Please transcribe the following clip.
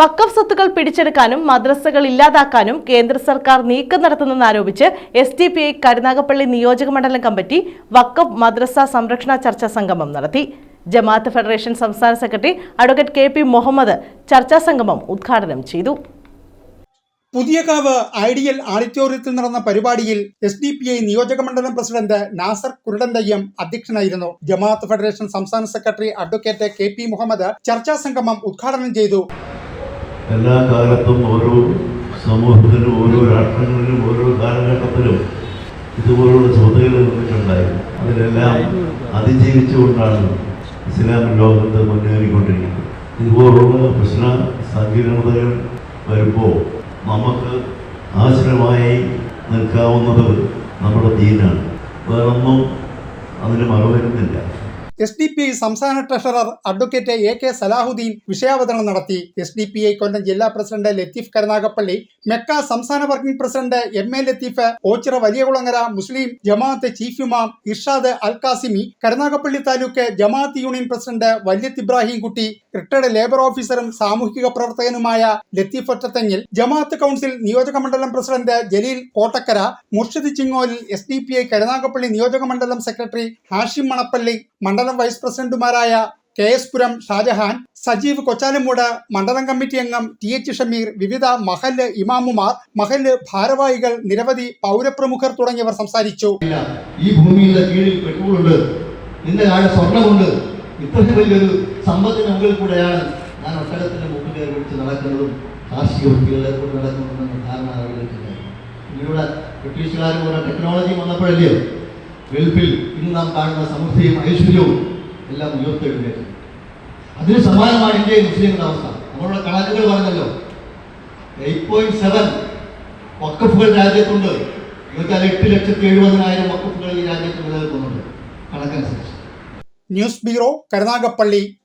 വക്കഫ് സ്വത്തുക്കൾ പിടിച്ചെടുക്കാനും മദ്രസകൾ ഇല്ലാതാക്കാനും കേന്ദ്ര സർക്കാർ നീക്കം നടത്തുന്നെന്നാരോപിച്ച് S D P I Karunagappally നിയോജക മണ്ഡലം കമ്മിറ്റി വക്കഫ് മദ്രസ സംരക്ഷണ ചർച്ചാ സംഗമം നടത്തി. ജമാഅത്ത് ഫെഡറേഷൻ സംസ്ഥാന secretary advocate K P Muhammad ചർച്ചാ സംഗമം ഉദ്ഘാടനം ചെയ്തു. പുതിയകാവ് ഐഡിയൽ ഓഡിറ്റോറിയത്തിൽ നടന്ന പരിപാടിയിൽ എസ് ഡി പി ഐ നിയോജകമണ്ഡലം പ്രസിഡന്റ് നാസർ കുരുടന്തയ്യം അധ്യക്ഷനായിരുന്നു. ജമാഅത്ത് ഫെഡറേഷൻ സംസ്ഥാന secretary advocate K P Muhammad ചർച്ചാ സംഗമം ഉദ്ഘാടനം ചെയ്തു. എല്ലാ കാലത്തും ഓരോ സമൂഹത്തിലും ഓരോ രാഷ്ട്രങ്ങളിലും ഓരോ കാലഘട്ടത്തിലും ഇതുപോലുള്ള ശ്രദ്ധകൾ വന്നിട്ടുണ്ടായി അതിലെല്ലാം അതിജീവിച്ചുകൊണ്ടാണ് ഇസ്ലാം ലോകത്ത് മുന്നേറിക്കൊണ്ടിരിക്കുന്നത്. ഇതുപോലുള്ള പ്രശ്ന സങ്കീർണതകൾ വരുമ്പോൾ നമുക്ക് ആശ്രയമായി നിൽക്കാവുന്നത് നമ്മുടെ ദീനാണ്. വേറൊന്നും അതിന് മറവരുന്നില്ല എസ് ഡി പി ഐ സംസ്ഥാന treasurer advocate A K Salahuddin വിഷയാവതരണം നടത്തി. S D P I Kollam ജില്ലാ പ്രസിഡന്റ് ലത്തീഫ് കരുനാഗപ്പള്ളി മെക്ക സംസ്ഥാന working president M A Latheef Ochira Valiyakulangara Muslim Jamaat chief ഇമാം ഇർഷാദ് അൽ കാസിമി കരുനാഗപ്പള്ളി താലൂക്ക് ജമാഅത്ത് union president Valiyath Ibrahim Kutty retired labour ഓഫീസറും സാമൂഹിക പ്രവർത്തകനുമായ ലത്തീഫ് ഒറ്റത്തെങ്ങിൽ ജമാഅത്ത് council നിയോജക മണ്ഡലം president Jaleel Kottakkara Murshid ചിങ്ങോലിൽ S D P I Karunagappally നിയോജക മണ്ഡലം സെക്രട്ടറി ഹാഷിം മണപ്പള്ളി മണ്ഡലം വൈസ് പ്രസിഡന്റുമാരായ കെ എസ് പുരം ഷാജഹാൻ സജീവ് കൊച്ചാലമൂട് മണ്ഡലം കമ്മിറ്റി അംഗം ടി എച്ച് ഷമീർ വിവിധ മഹൽ ഇമാമുമാർ മഹൽ ഭാരവാഹികൾ നിരവധി പൗരപ്രമുഖർ തുടങ്ങിയവർ സംസാരിച്ചു. ഈ ഭൂമിയുടെ കീഴിൽ പെട്രോളുണ്ട് നിന്റെ കാല സ്വർണമുണ്ട് ഇത്രയും വലിയൊരു സമ്പത്തിന് കൂടെയാണ്. ഞാൻ ഒട്ടകത്തിന്റെ മുമ്പിൽ പിടിച്ച് നടക്കുന്നതും കാർഷിക വൃത്തികളെ കൊണ്ട് നടക്കുന്നതെന്ന ധാരണ ആളുകൾക്കില്ല ഇവിടെ ബ്രിട്ടീഷുകാർ പോലെ ടെക്നോളജി വന്നപ്പോഴല്ലയോ ഗൾഫിൽ ഇന്ന് നാം കാണുന്ന സമൃദ്ധിയും ഐശ്വര്യവും എല്ലാം ഉയർത്തെഴുന്നേറ്റു. അതിന് സമാനമാണ് ഇന്ത്യയിൽ മുസ്ലിങ്ങളുടെ അവസ്ഥ നമ്മളുടെ കണക്കുകൾ പറഞ്ഞല്ലോ. എയ്റ്റ് പോയിന്റ് സെവൻ വക്കഫുകൾ രാജ്യത്തുണ്ട്. എന്നുവെച്ചാൽ എട്ട് ലക്ഷത്തി എഴുപതിനായിരം വക്കഫുകൾ ഈ രാജ്യത്ത് നിലനിൽക്കുന്നുണ്ട്. കണക്കനുസരിച്ച്. News bureau Karunagappally.